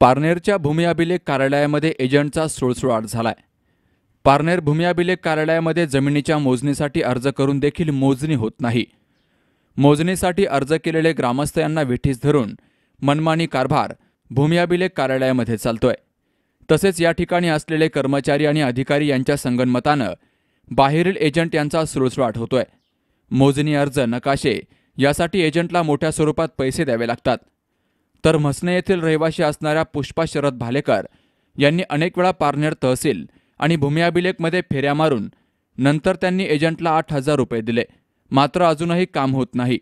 पारनेरच्या भूमी अभिलेख कार्यालयामध्ये एजंटचा सुळसुळाट झालाय. पारनेर भूमी अभिलेख कार्यालयामध्ये जमिनीच्या मोजणीसाठी अर्ज करून देखील मोजणी होत नाही. मोजणीसाठी अर्ज केलेले ग्रामस्थ यांना विठीस धरून मनमानी कारभार भूमी अभिलेख कार्यालयामध्ये चालतोय. तसेच या ठिकाणी असलेले कर्मचारी आणि अधिकारी यांच्या संगनमतानं बाहेरील एजंट यांचा सुळसुळाट होतोय. मोजणी अर्ज नकाशे यासाठी एजंटला मोठ्या स्वरूपात पैसे द्यावे लागतात. तर म्हसने येथील रहिवाशी असणाऱ्या पुष्पा शरद भालेकर यांनी अनेक वेळा पारनेर तहसील आणि भूमी अभिलेखमध्ये फेऱ्या मारून नंतर त्यांनी एजंटला आठ हजार रुपये दिले. मात्र अजूनही काम होत नाही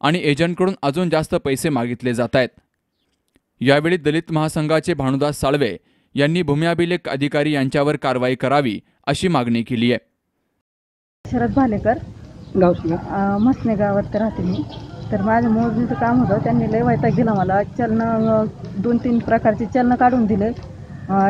आणि एजंटकडून अजून जास्त पैसे मागितले जात आहेत. यावेळी दलित महासंघाचे भानुदास साळवे यांनी भूमी अभिलेख अधिकारी यांच्यावर कारवाई करावी अशी मागणी केली आहे. शरद भालेकर. म्हसने गावात राहते मी. तर माझ्या मोजणीचं काम होतं त्यांनी लय वैताग दिला मला. चलनं दोन तीन प्रकारचे चलनं काढून दिले.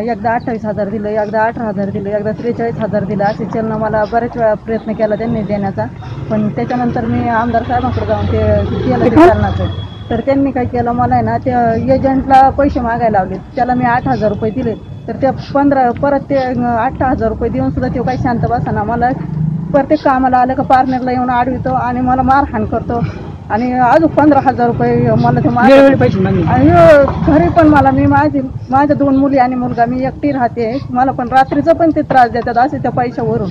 एकदा अठ्ठावीस हजार दिलं एकदा अठरा हजार दिलं एकदा त्रेचाळीस हजार दिलं. असे चलनं मला बऱ्याच वेळा प्रयत्न केला त्यांनी देण्याचा. पण त्याच्यानंतर मी आमदार साहेबांकडे जाऊन ते केलं ते चलनाचं. तर त्यांनी काय केलं मला आहे ना त्या एजंटला पैसे मागायला लावले. त्याला मी आठ हजार रुपये दिले. तर त्या पंधरा परत ते अठरा हजार रुपये देऊन सुद्धा ते काही शांत बसाना. मला प्रत्येक कामाला आलं का पार्नरला येऊन आडवितो आणि मला मारहाण करतो. आणि अजून पंधरा हजार रुपये मला ते वेळोवेळी पैसे मागणे. आणि अं, घरी पण मला मी माझी माझ्या दोन मुली आणि मुलगा मी एकटी राहते. मला पण रात्रीचं पण ते त्रास देतात असे त्या पैशावरून.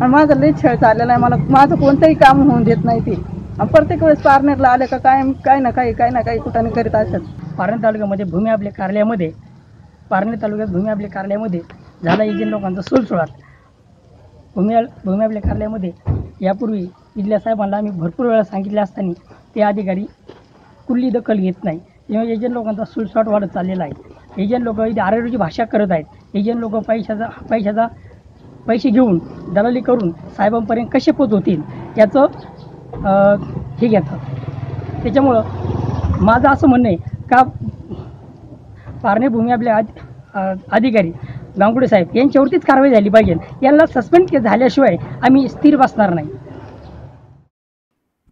आणि माझा लई छळ चाललेला आहे. मला माझं कोणतंही काम होऊन देत नाही ते. आणि प्रत्येक वेळेस पार्टनरला आले का काय काय ना काही काही ना काही कुठाने करीत असतात. पारनेर तालुक्यामध्ये भूमी आपल्या कार्यालयामध्ये पारनेर तालुक्यात भूमी आपल्या कार्यालयामध्ये झाला एजंट लोकांचा सुलसुळाट भूमी भूमी आपल्या कार्यालयामध्ये यापूर्वी इथल्या साहेबांना आम्ही भरपूर वेळा सांगितले असताना ते अधिकारी कुठली दखल घेत नाही. त्यामुळे एजंट लोकांचा सुळसाट वाढत चाललेला आहे एजंट लोक इथे आरेरोची भाषा करत आहेत एजंट लोक पैशाचा पैशाचा पैसे घेऊन दलाली करून साहेबांपर्यंत कसे पोचवतील याचं हे घेतात. त्याच्यामुळं माझं असं म्हणणं आहे का पारणेभूमी आपले अधिकारी गांगुडे साहेब यांच्यावरतीच कारवाई झाली पाहिजे. यांना सस्पेंड झाल्याशिवाय आम्ही स्थिर बसणार नाही.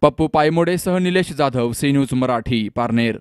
पप्पू पायमोडेसह निलेश जाधव सी न्यूज मराठी पारनेर.